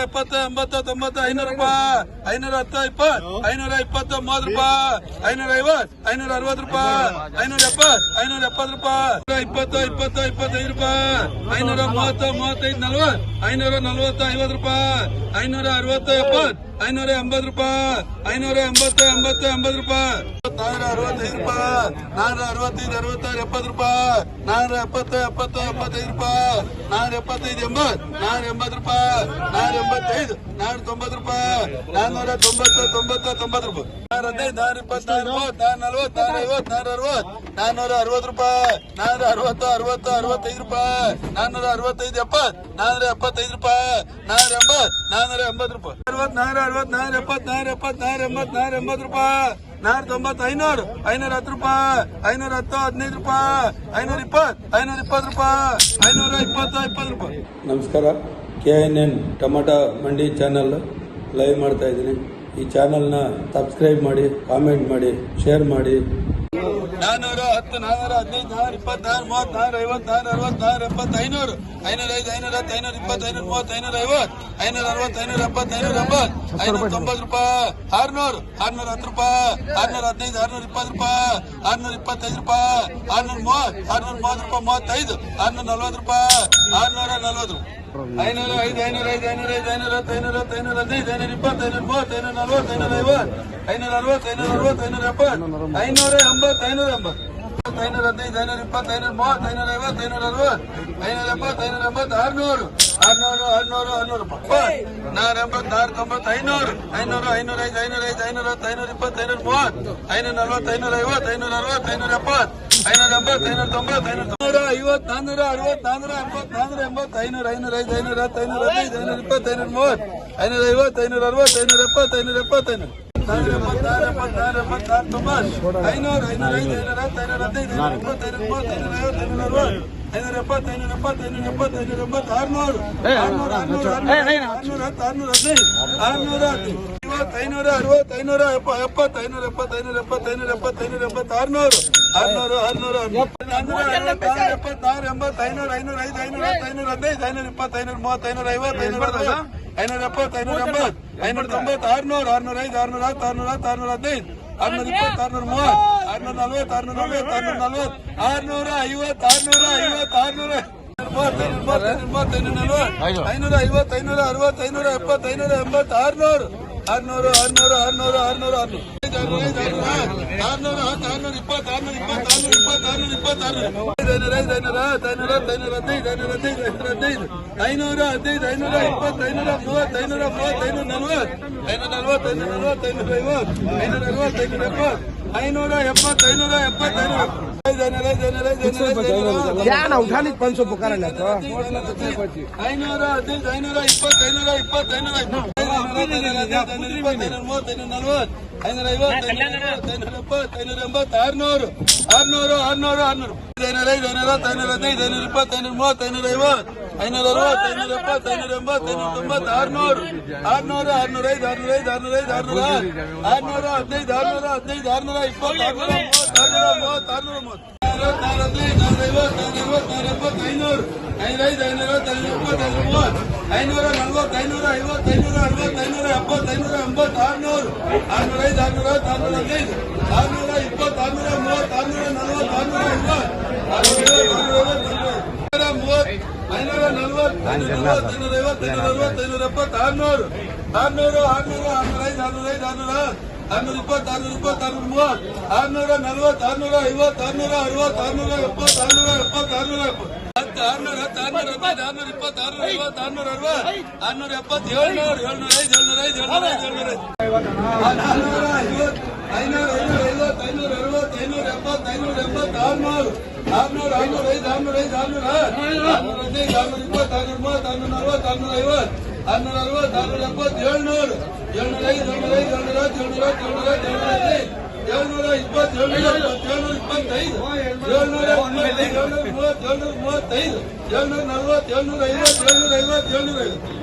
ಎಪ್ಪತ್ತು ಎಂಬತ್ತು ತೊಂಬತ್ತು ಐನೂರು ರೂಪಾಯಿ ಐನೂರ ಹತ್ತು ಇಪ್ಪತ್ತು ಐನೂರ ಇಪ್ಪತ್ತು ಮೂವತ್ತು ರೂಪಾಯಿ ಐನೂರ ಐವತ್ತು ಐನೂರ ಅರವತ್ತು ರೂಪಾಯಿ ಐನೂರ ಎಪ್ಪತ್ತು ಐನೂರ ಎಪ್ಪತ್ತು ರೂಪಾಯಿ ಇಪ್ಪತ್ತು ಇಪ್ಪತ್ತು ಇಪ್ಪತ್ತೈದು ರೂಪಾಯಿ ಐನೂರ ಮೂವತ್ತು ಮೂವತ್ತೈದು ನಲ್ವತ್ತು ಐನೂರ ನಲ್ವತ್ತು ಐವತ್ತು ರೂಪಾಯಿ ಐನೂರ ಅರವತ್ತು ಎಪ್ಪತ್ತು ಐನೂರ ಎಂಬತ್ತು ರೂಪಾಯಿ, ಐನೂರ ಎಂಬತ್ತು ಎಂಬತ್ತು ಎಂಬತ್ತು ರೂಪಾಯಿ. ನಾನೂರ ಅರವತ್ತೈದು ರೂಪಾಯಿ, ನಾನೂರ ಅರವತ್ತೈದು, ಅರವತ್ತಾರು, ಎಪ್ಪತ್ತು ರೂಪಾಯಿ, ನಾನೂರ ಎಪ್ಪತ್ತು ಎಪ್ಪತ್ತು, ಎಪ್ಪತ್ತೈದು ರೂಪಾಯಿ, ನಾನೂರ ಎಪ್ಪತ್ತೈದು ಎಂಬತ್ತು, ನಾನೂರ ಎಂಬತ್ತು ರೂಪಾಯಿ, ನಾನೂರ ಎಂಬತ್ತೈದು, ನಾನೂರ ತೊಂಬತ್ತು ರೂಪಾಯಿ, ನಾನೂರ ತೊಂಬತ್ತು ತೊಂಬತ್ತು ತೊಂಬತ್ತು ರೂಪಾಯಿ. ನಾನೂರ ಹದಿನೈದು, ನಾನೂರ ಇಪ್ಪತ್ತು ನಾನೂರ ನಲ್ವತ್ತು, ನಾನೂರ ಐವತ್ತು, ನಾನೂರ ಅರವತ್ತು ನಾನೂರ ಅರವತ್ತು ರೂಪಾಯಿ, ನಾನೂರ ಅರವತ್ತು ಅರವತ್ತು, ಅರವತ್ತೈದು ರೂಪಾಯಿ, ನಾನೂರ ಅರವತ್ತೈದು ಎಪ್ಪತ್ತು, ನಾನೂರ ಎಪ್ಪತ್ತೈದು ರೂಪಾಯಿ, ನಾನೂರ ಎಂಬತ್ತು ನಾನೂರ ಎಂಬತ್ತು ರೂಪಾಯಿ. ಅರವತ್ ನಾನೂರ ಅರವತ್ ನಾನೂರ ಎಪ್ಪತ್ ನಾನೂರ ಎಪ್ಪತ್ ನಾನೂರ ಎಂಬತ್ ನಾನೂರ ಎಂಬತ್ತು ರೂಪಾಯಿ, ನಾನೂರ ತೊಂಬತ್ತು, ಐನೂರು, ಐನೂರ ಹತ್ತು ರೂಪಾಯಿ, ಐನೂರ ಹತ್ತು, ಹದಿನೈದು ರೂಪಾಯಿ, ಐನೂರ ಇಪ್ಪತ್ತು ಐನೂರ ಇಪ್ಪತ್ತು ರೂಪಾಯಿ, ಐನೂರ ಇಪ್ಪತ್ತು ಇಪ್ಪತ್ತು ರೂಪಾಯಿ. ನಮಸ್ಕಾರ. K N N tomato mandi channel live ಮಾಡ್ತಾ ಇದ್ದೀನಿ. ಈ ಚಾನಲ್ನ ಸಬ್ಸ್ಕ್ರೈಬ್ ಮಾಡಿ ಕಾಮೆಂಟ್ ಮಾಡಿ ಶೇರ್ ಮಾಡಿ. ನಾನೂರ ಹತ್ತು ನಾನೂರ ಹದಿನೈದು ನಾನೂರ ಇಪ್ಪತ್ತಾರು ಮೂವತ್ತಾರು ಐವತ್ತಾರು ಅರವತ್ತಾರು ಎಪ್ಪತ್ತು ಐನೂರು ಐನೂರ ಐದು ಐನೂರ ಹತ್ತು ಐನೂರ ಇಪ್ಪತ್ತು ಐನೂರ ಮೂವತ್ತು ಐನೂರ ಐವತ್ತು ಐನೂರ ಅರವತ್ತು ಐನೂರ ಎಪ್ಪತ್ತು ಐನೂರ ಎಂಬತ್ತು. ಐನೂರ ತೊಂಬತ್ತು ರೂಪಾಯಿ. ಆರ್ನೂರು, ಆರ್ನೂರ, ಹತ್ತು ರೂಪಾಯಿ. ಆರ್ನೂರ, ಹದಿನೈದು, ಆರ್ನೂರ, ಇಪ್ಪತ್ತು ರೂಪಾಯಿ. ಆರ್ನೂರ, ಇಪ್ಪತ್ತೈದು ರೂಪಾಯಿ. ಆರ್ನೂರ, ಮೂವತ್ತು ಆರ್ನೂರ, ಮೂವತ್ತು ರೂಪಾಯಿ, ಮೂವತ್ತೈದು. ಆರ್ನೂರ, ನಲ್ವತ್ತು ರೂಪಾಯಿ. ಆರ್ನೂರ ನಲ್ವತ್ತು ರೂಪಾಯಿ ಐನೂರ ಐದು ಐನೂರ ಐದು ಐನೂರ ಐದು ಐನೂರ ಹತ್ತು ಐನೂರ ಹತ್ತು ಐನೂರ ಹದಿನೈದು ಐನೂರ ಇಪ್ಪತ್ತು ಐನೂರ ಮೂವತ್ತು ಐನೂರ ನಲ್ವತ್ತು ಐನೂರ ಐವತ್ತು ಐನೂರ ಅರವತ್ತು ಐನೂರ ಅರವತ್ತು ಐನೂರ ಎಪ್ಪತ್ತು ಐನೂರ ಎಂಬತ್ತು ಐನೂರ ಎಂಬತ್ತು ಐನೂರ ಹದಿನೈದು ಐನೂರ ಇಪ್ಪತ್ತು ಐನೂರ ಮೂವತ್ತು ಐನೂರ ಐವತ್ತು ಐನೂರ ಅರವತ್ತು ಐನೂರ ಎಪ್ಪತ್ತು ಐನೂರ ಎಂಬತ್ತು ಆರ್ನೂರು ಆರ್ನೂರು ಆರ್ನೂರು ಆರ್ನೂರು ನಾರ ಎಂಬತ್ತು ನಾರ ತೊಂಬತ್ತು ಐನೂರು ಐನೂರು ಐನೂರ ಐದು ಐನೂರ ಐದು ಐನೂರ ಐನೂರ ಇಪ್ಪತ್ತು ಐನೂರ ಮೂವತ್ತು ಐನೂರ ನಲ್ವತ್ತು ಐನೂರ ಐವತ್ತು ಐನೂರ ಅರವತ್ತು ಐನೂರ ಎಪ್ಪತ್ತು. ಐನೂರ ಎಂಬತ್ತು ಐನೂರ ತೊಂಬತ್ತು ಐನೂರ ನಾನೂರ ಐವತ್ತು ನಾನೂರ ಅರವತ್ತು ನಾನೂರ ಎಂಬತ್ತು ನಾನೂರ ಎಂಬತ್ತು ಐನೂರ ಐನೂರ ಐದು ಐನೂರ ಹತ್ತು ಐನೂರ ಹದಿನೈದು ಐನೂರ ಇಪ್ಪತ್ತು ಐನೂರ ಮೂವತ್ತು. ಐನೂರ ಐವತ್ತು ಐನೂರ ಅರವತ್ತು ಐನೂರ ಎಪ್ಪತ್ತು ಐನೂರ ಎಪ್ಪತ್ತು ಐನೂರ ಐನೂರು ಐನೂರ ಐದು ಐನೂರ ಹತ್ತು ಐನೂರ ಹದಿನೈದು ಐನೂರ ಇಪ್ಪತ್ತು ಐನೂರ ಮೂವತ್ತು ಐನೂರ ಐವತ್ತು ಐನೂರ ಅರವತ್ತು ಐನೂರ ಎಪ್ಪತ್ತು ಐನೂರ ಎಪ್ಪತ್ತು ಐನೂರ ಎಪ್ಪತ್ತು ಐನೂರ ಎಂಬತ್ತು ಆರ್ನೂರು ಆರ್ನೂರು ಆರ್ನೂರು ಆರ್ನೂರ ಹತ್ತು ಆರ್ನೂರ ಹದಿನೈದು ಆರ್ನೂರ ಐವತ್ತು ಐನೂರ ಅರವತ್ತು ಐನೂರ ಎಪ್ಪ ಎಪ್ಪತ್ತು ಐನೂರ ಎಪ್ಪತ್ತು ಐನೂರ ಎಪ್ಪತ್ತು ಐನೂರ ಎಪ್ಪತ್ತು ಐನೂರ ಎಪ್ಪತ್ತು ಆರ್ನೂರು ಆರ್ನೂರು ಆರ್ನೂರು ನಾನ್ನೂರ ಐವತ್ತು ನಾನ್ನೂರ ಎಪ್ಪತ್ತು ನಾನ್ನೂರ ಎಂಬತ್ತು ಐನೂರ ಐನೂರ ಐದು ಐನೂರ ಹತ್ತು ಐನೂರ ಹದಿನೈದು ಐನೂರ ಇಪ್ಪತ್ತು ಐನೂರ ಮೂವತ್ತು ಐನೂರ ಐವತ್ತು ಐನೂರ ಅರವತ್ತು ಐನೂರ ಎಪ್ಪತ್ತು ಐನೂರ ಎಂಬತ್ತು. ಐನೂರ ತೊಂಬತ್ತು ಆರ್ನೂರು ಆರ್ನೂರ ಐದು ಆರ್ನೂರ ಹತ್ತು ಆರ್ನೂರ ಹತ್ತು ಆರ್ನೂರ ಹದಿನೈದು. ಆರ್ನೂರ ಇಪ್ಪತ್ತು ಆರ್ನೂರ ಮೂವತ್ತು. ಆರ್ನೂರ ನಲ್ವತ್ತು ಆರ್ನೂರ ನಲ್ವತ್ತು ಆರ್ನೂರ ನಲ್ವತ್ತು. ಆರ್ನೂರ ಐವತ್ತು ಆರ್ನೂರ ಐವತ್ತು ಆರ್ನೂರ ಐನೂರ ಐವತ್ತು ಐನೂರ ಅರವತ್ತು ಐನೂರ ಎಪ್ಪತ್ತು ಐನೂರ ಎಂಬತ್ತು ಆರ್ನೂರು. ಆರ್ನೂರು ಆರ್ನೂರು ಆರ್ನೂರು ಆರ್ನೂರು ಆರ್ನೂರು. ಆರ್ನೂರು ಹತ್ತು ಆರ್ನೂರ ಇಪ್ಪತ್ತು ಆರ್ನೂರ ಇಪ್ಪತ್ತು ಆರ್ನೂರ ಇಪ್ಪತ್ತು ಆರ್ನೂರ ಇಪ್ಪತ್ತು ಐನೂರ ಐದು ಐನೂರ ಹತ್ತು ಐನೂರ ಹತ್ತು ಐನೂರ ಹದಿನೈದು ಐನೂರ ಹದಿನೈದು ಐನೂರ ಹದಿನೈದು ಐನೂರ ಹದಿನೈದು ಐನೂರ ಇಪ್ಪತ್ತು ಐನೂರ ಮೂವತ್ತು ಐನೂರ ಮೂವತ್ತು ಐನೂರ ನಲ್ವತ್ತು ಐನೂರ ನಲ್ವತ್ತು ಐನೂರ ನಲ್ವತ್ತು ಐನೂರ ಐವತ್ತು ಐನೂರ ಅರವತ್ತು ಐನೂರ ಎಪ್ಪತ್ತು ಐನೂರ ಎಪ್ಪತ್ತು ಐನೂರ ಎಪ್ಪತ್ತೈನೂರ ಯಾನ ಉಠಾಲಿಕ್ ಪಂಚ ಸೌ ಪುಕಾರ ಐನೂರ ಹದಿನೈದು ಐನೂರ ಇಪ್ಪತ್ತು ಐನೂರ ಇಪ್ಪತ್ತು ಐನೂರ ಇಪ್ಪತ್ತು ಐನೂರ ನಲ್ವತ್ತು ಐನೂರ ಐವತ್ತು ಐನೂರ ಎಪ್ಪತ್ತು ಐನೂರ ಎಂಬತ್ತು ಆರ್ನೂರು ಆರ್ನೂರು ಆರ್ನೂರು ಆರ್ನೂರು ಐನೂರ ಐದು ಐನೂರ ಹತ್ತು ಐನೂರ ಹದಿನೈದು ಐನೂರ ಇಪ್ಪತ್ತು ಐನೂರ ಮೂವತ್ತು ಐನೂರ ಐವತ್ತು ಐನೂರ ಅರವತ್ತು ಐನೂರ ಎಪ್ಪತ್ತು ಐನೂರ ಎಂಬತ್ತು ಐನೂರ ತೊಂಬತ್ತು ಆರ್ನೂರು ಆರ್ನೂರು ಆರ್ನೂರ ಐದು ಆರ್ನೂರ ಐದು ಆರ್ನೂರ ಐದು ಆರ್ನೂರ ಆರ್ನೂರ ಹದಿನೈದು ಆರ್ನೂರ ಹದಿನೈದು ಆರ್ನೂರ ಇಪ್ಪತ್ತು ಆರ್ನೂರ ಮೂವತ್ತು ಆರ್ನೂರ ಮೂವತ್ತು ಆರ್ನೂರ ಮೂವತ್ತು ಐನೂರ ನಲ್ವತ್ತು ಐನೂರ ಐವತ್ತು ಐನೂರ ಅರವತ್ತು ಐನೂರ ಎಪ್ಪತ್ತು ಐನೂರ ಎಂಬತ್ತು ಆರ್ನೂರು ಆರ್ನೂರ ಐದು ಆರ್ನೂರ ಹದಿನೈದು ಆರ್ನೂರ ಇಪ್ಪತ್ತು ಆರ್ನೂರ ಮೂವತ್ತು ಆರ್ನೂರ ನಲವತ್ತು ಆರ್ನೂರ ಐವತ್ತು ನಲ್ವತ್ತು ಐನೂರ ನಲವತ್ತು ಐನೂರ ಐವತ್ತು ಐನೂರ ಅರವತ್ತು ಐನೂರ ಎಪ್ಪತ್ತು ಆರ್ನೂರು ಆರ್ನೂರು ಆರ್ನೂರು ಆರ್ನೂರ ಐದು ಆರ್ನೂರ ಆರ್ನೂರ ಇಪ್ಪತ್ತು ಆರ್ನೂರ ಇಪ್ಪತ್ತು ಆರ್ನೂರ ಮೂವತ್ತು ಆರ್ನೂರ ನಲವತ್ತು ಆರ್ನೂರ ಐವತ್ತು ಆರ್ನೂರ ಅರವತ್ತು ಆರ್ನೂರ ಎಪ್ಪತ್ತು ಆರ್ನೂರ ಎಪ್ಪತ್ತು ಆರ್ನೂರ ಹತ್ತು ಆರ್ನೂರ ಹತ್ತು ಆರ್ನೂರ ಹದಿನೈದು ಆರ್ನೂರ ಇಪ್ಪತ್ತು ಆರ್ನೂರ ಐವತ್ತು ಆರ್ನೂರ ಅರವತ್ತು ಆರ್ನೂರ ಎಪ್ಪತ್ತು ಏಳ್ನೂರು ಏಳ್ನೂರ ಐದು ಏಳ್ನೂರ ಐದು ಏಳ್ನೂರ ಐದು ಏಳ್ನೂರ ಐದು ಐನೂರ ಐನೂರ ಐವತ್ತು ಐನೂರ ಅರವತ್ತು ಐನೂರ ಎಪ್ಪತ್ತು ಐನೂರ ಎಂಬತ್ತು ಆರ್ನೂರು ಆರ್ನೂರು ಆರ್ನೂರ ಐದು ಆರ್ನೂರ ಐದು ಆರ್ನೂರ ಆರ್ನೂರ ಹದಿನೈದು ಆರ್ನೂರ ಇಪ್ಪತ್ತು ಆರ್ನೂರ ಮೂವತ್ತು ಆರ್ನೂರ ನಲ್ವತ್ತು ಆರ್ನೂರ ಐವತ್ತು ಆರ್ನೂರ ಅರವತ್ತು ಆರ್ನೂರ ಎಪ್ಪತ್ತು ಏಳ್ನೂರು ಏಳ್ನೂರ ಐದು ಏಳ್ನೂರ ಐದು ಏಳ್ನೂರ ಹತ್ತು ಏಳ್ನೂರ ಹತ್ತು ಏಳ್ನೂರ ಹತ್ತು ಏಳ್ನೂರ ಹದಿನೈದು ಏಳ್ನೂರ ಇಪ್ಪತ್ತು ಏಳ್ನೂರ ಇಪ್ಪತ್ತು ಏಳ್ನೂರ ಇಪ್ಪತ್ತೈದು ಏಳ್ನೂರ ಮೂವತ್ತೈದು ಏಳ್ನೂರ ಮೂವತ್ತು ಏಳ್ನೂರ ಮೂವತ್ತೈದು ಏಳ್ನೂರ ನಲ್ವತ್ತು ಏಳ್ನೂರ ಐವತ್ತು ಏಳ್ನೂರ ಐವತ್ತು ಏಳ್ನೂರ ಐವತ್ತು